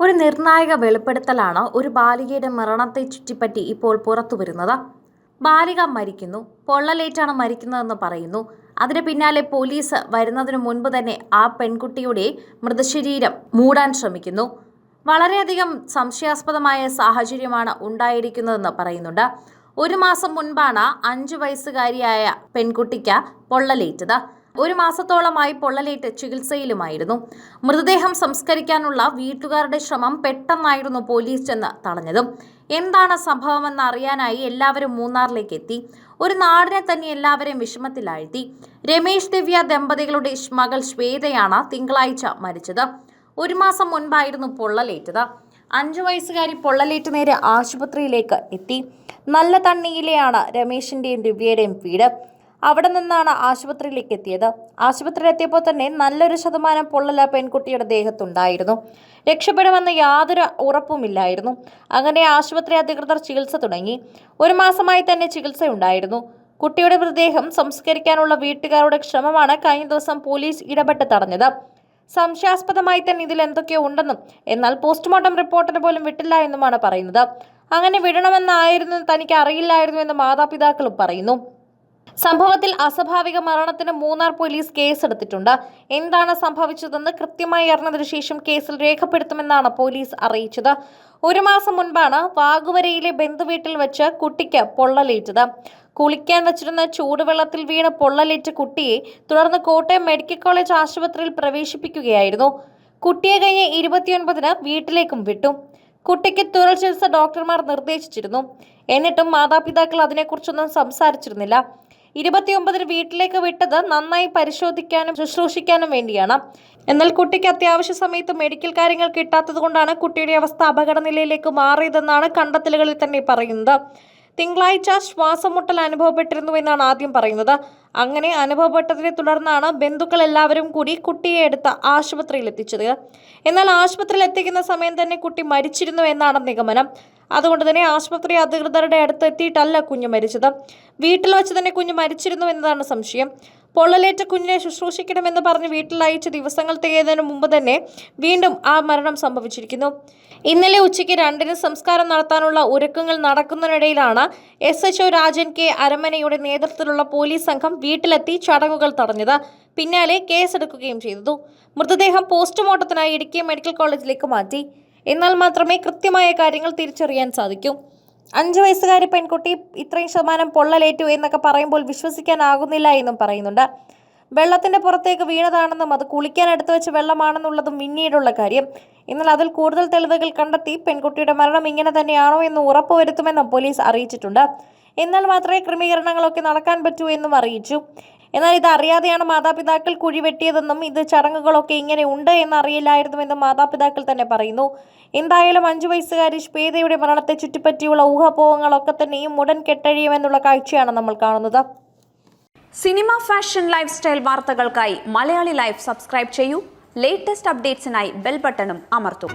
ഒരു നിർണായക വെളിപ്പെടുത്തലാണ് ഒരു ബാലികയുടെ മരണത്തെ ചുറ്റിപ്പറ്റി ഇപ്പോൾ പുറത്തു പുറത്തുവരുന്നത്. ബാലിക മരിക്കുന്നു. പൊള്ളലേറ്റാണ് മരിക്കുന്നതെന്ന് പറയുന്നു. അതിന് പിന്നാലെ പോലീസ് വരുന്നതിനു മുൻപ് തന്നെ ആ പെൺകുട്ടിയുടെ മൃതശരീരം മൂടാൻ ശ്രമിക്കുന്നു. വളരെയധികം സംശയാസ്പദമായ സാഹചര്യമാണ് ഉണ്ടായിരിക്കുന്നതെന്ന് പറയുന്നുണ്ട്. ഒരു മാസം മുൻപാണ് അഞ്ചു വയസ്സുകാരിയായ പെൺകുട്ടിക്ക് പൊള്ളലേറ്റത്. ഒരു മാസത്തോളമായി പൊള്ളലേറ്റ് ചികിത്സയിലുമായിരുന്നു. മൃതദേഹം സംസ്കരിക്കാനുള്ള വീട്ടുകാരുടെ ശ്രമം പെട്ടെന്നായിരുന്നു പോലീസ് ചെന്ന് തടഞ്ഞതും. എന്താണ് സംഭവമെന്ന് അറിയാനായി എല്ലാവരും മൂന്നാറിലേക്ക് എത്തി ഒരു നാടിനെ തന്നെ എല്ലാവരെയും വിഷമത്തിലാഴ്ത്തി. രമേശ് ദിവ്യ ദമ്പതികളുടെ മകൾ ശ്വേതയാണ് തിങ്കളാഴ്ച മരിച്ചത്. ഒരു മാസം മുൻപായിരുന്നു പൊള്ളലേറ്റത്. അഞ്ചു വയസ്സുകാരി പൊള്ളലേറ്റ് നേരെ ആശുപത്രിയിലേക്ക് എത്തി. നല്ല തണ്ണിയിലെയാണ് രമേശിന്റെയും ദിവ്യയുടെയും വീട്. അവിടെ നിന്നാണ് ആശുപത്രിയിലേക്ക് എത്തിയത്. ആശുപത്രിയിൽ എത്തിയപ്പോൾ തന്നെ നല്ലൊരു ശതമാനം പൊള്ളല പെൺകുട്ടിയുടെ ദേഹത്തുണ്ടായിരുന്നു. രക്ഷപ്പെടുമെന്ന് യാതൊരു ഉറപ്പുമില്ലായിരുന്നു. അങ്ങനെ ആശുപത്രി അധികൃതർ ചികിത്സ തുടങ്ങി. ഒരു മാസമായി തന്നെ ചികിത്സയുണ്ടായിരുന്നു. കുട്ടിയുടെ മൃതദേഹം സംസ്കരിക്കാനുള്ള വീട്ടുകാരുടെ ശ്രമമാണ് കഴിഞ്ഞ ദിവസം പോലീസ് ഇടപെട്ട് തടഞ്ഞത്. സംശയാസ്പദമായി തന്നെ ഇതിൽ എന്തൊക്കെയോ ഉണ്ടെന്നും എന്നാൽ പോസ്റ്റ്മോർട്ടം റിപ്പോർട്ടിന് പോലും വിട്ടില്ല എന്നുമാണ് പറയുന്നത്. അങ്ങനെ വിടണമെന്നായിരുന്നു തനിക്ക് അറിയില്ലായിരുന്നു എന്ന് മാതാപിതാക്കളും പറയുന്നു. സംഭവത്തിൽ അസ്വാഭാവിക മരണത്തിന് മൂന്നാർ പോലീസ് കേസെടുത്തിട്ടുണ്ട്. എന്താണ് സംഭവിച്ചതെന്ന് കൃത്യമായി അറിഞ്ഞതിനു ശേഷം കേസിൽ രേഖപ്പെടുത്തുമെന്നാണ് പോലീസ് അറിയിച്ചത്. ഒരു മാസം മുൻപാണ് വാഗുവരയിലെ ബന്ധുവീട്ടിൽ വെച്ച് കുട്ടിക്ക് പൊള്ളലേറ്റത്. കുളിക്കാൻ വെച്ചിരുന്ന ചൂടുവെള്ളത്തിൽ വീണ് പൊള്ളലേറ്റ കുട്ടിയെ തുടർന്ന് കോട്ടയം മെഡിക്കൽ കോളേജ് ആശുപത്രിയിൽ പ്രവേശിപ്പിക്കുകയായിരുന്നു. കുട്ടിയെ കഴിഞ്ഞ് ഇരുപത്തിയൊൻപതിന് വീട്ടിലേക്കും വിട്ടു. കുട്ടിക്ക് തുറൽ ചികിത്സ ഡോക്ടർമാർ നിർദ്ദേശിച്ചിരുന്നു. എന്നിട്ടും മാതാപിതാക്കൾ അതിനെക്കുറിച്ചൊന്നും സംസാരിച്ചിരുന്നില്ല. ഇരുപത്തിയൊമ്പതിന് വീട്ടിലേക്ക് വിട്ടത് നന്നായി പരിശോധിക്കാനും ശുശ്രൂഷിക്കാനും വേണ്ടിയാണ്. എന്നാൽ കുട്ടിക്ക് അത്യാവശ്യ സമയത്ത് മെഡിക്കൽ കാര്യങ്ങൾ കിട്ടാത്തത് കൊണ്ടാണ് കുട്ടിയുടെ അവസ്ഥ അപകട നിലയിലേക്ക് മാറിയതെന്നാണ് കണ്ടെത്തലുകളിൽ തന്നെ പറയുന്നത്. തിങ്കളാഴ്ച ശ്വാസം മുട്ടൽ അനുഭവപ്പെട്ടിരുന്നു എന്നാണ് ആദ്യം പറയുന്നത്. അങ്ങനെ അനുഭവപ്പെട്ടതിനെ തുടർന്നാണ് ബന്ധുക്കൾ എല്ലാവരും കൂടി കുട്ടിയെ എടുത്ത് ആശുപത്രിയിൽ എത്തിച്ചത് എന്നാൽ ആശുപത്രിയിൽ എത്തിക്കുന്ന സമയം തന്നെ കുട്ടി മരിച്ചിരുന്നു എന്നാണ് നിഗമനം. അതുകൊണ്ട് തന്നെ ആശുപത്രി അധികൃതരുടെ അടുത്ത് എത്തിയിട്ടല്ല കുഞ്ഞ് മരിച്ചത്. വീട്ടിൽ വെച്ച് തന്നെ കുഞ്ഞ് മരിച്ചിരുന്നു എന്നതാണ് സംശയം. പൊള്ളലേറ്റ കുഞ്ഞിനെ ശുശ്രൂഷിക്കണമെന്ന് പറഞ്ഞ് വീട്ടിൽ അയച്ച ദിവസങ്ങൾ തികയുന്നതിന് മുമ്പ് തന്നെ വീണ്ടും ആ മരണം സംഭവിച്ചിരിക്കുന്നു. ഇന്നലെ ഉച്ചയ്ക്ക് രണ്ടിന് സംസ്കാരം നടത്താനുള്ള ഒരുക്കങ്ങൾ നടക്കുന്നതിനിടയിലാണ് S H O Rajan K അരമനയുടെ നേതൃത്വത്തിലുള്ള പോലീസ് സംഘം വീട്ടിലെത്തി ചടങ്ങുകൾ തടഞ്ഞത്. പിന്നാലെ കേസെടുക്കുകയും ചെയ്തു. മൃതദേഹം പോസ്റ്റ്മോർട്ടത്തിനായി ഇടുക്കി മെഡിക്കൽ കോളേജിലേക്ക് മാറ്റി. എന്നാൽ മാത്രമേ കൃത്യമായ കാര്യങ്ങൾ തിരിച്ചറിയാൻ സാധിക്കൂ. അഞ്ചു വയസ്സുകാരി പെൺകുട്ടി ഇത്രയും ശതമാനം പൊള്ളലേറ്റു എന്നൊക്കെ പറയുമ്പോൾ വിശ്വസിക്കാനാകുന്നില്ല എന്നും പറയുന്നുണ്ട്. വെള്ളത്തിന്റെ പുറത്തേക്ക് വീണതാണെന്നും അത് കുളിക്കാൻ എടുത്തു വെച്ച വെള്ളമാണെന്നുള്ളതും പിന്നീടുള്ള കാര്യം. എന്നാൽ അതിൽ കൂടുതൽ തെളിവുകൾ കണ്ടെത്തി പെൺകുട്ടിയുടെ മരണം ഇങ്ങനെ തന്നെയാണോ എന്ന് ഉറപ്പുവരുത്തുമെന്നും പോലീസ് അറിയിച്ചിട്ടുണ്ട്. എന്നാൽ മാത്രമേ ക്രമീകരണങ്ങളൊക്കെ നടക്കാൻ പറ്റൂ എന്നും അറിയിച്ചു. എന്നാൽ ഇത് അറിയാതെയാണ് മാതാപിതാക്കൾ കുഴിവെട്ടിയതെന്നും ഇത് ചടങ്ങുകളൊക്കെ ഇങ്ങനെ ഉണ്ട് എന്നറിയില്ലായിരുന്നുവെന്നും മാതാപിതാക്കൾ തന്നെ പറയുന്നു. എന്തായാലും അഞ്ചു വയസ്സുകാരി ശ്വേതയുടെ മരണത്തെ ചുറ്റിപ്പറ്റിയുള്ള ഊഹാപോഹങ്ങളൊക്കെ തന്നെയും ഉടൻ കെട്ടഴിയുമെന്നുള്ള കാഴ്ചയാണ് നമ്മൾ കാണുന്നത്. സിനിമ ഫാഷൻ ലൈഫ് സ്റ്റൈൽ വാർത്തകൾക്കായി മലയാളി ലൈഫ് സബ്സ്ക്രൈബ് ചെയ്യൂ. ലേറ്റസ്റ്റ് അപ്ഡേറ്റ്സിനായി ബെൽ ബട്ടണും അമർത്തും.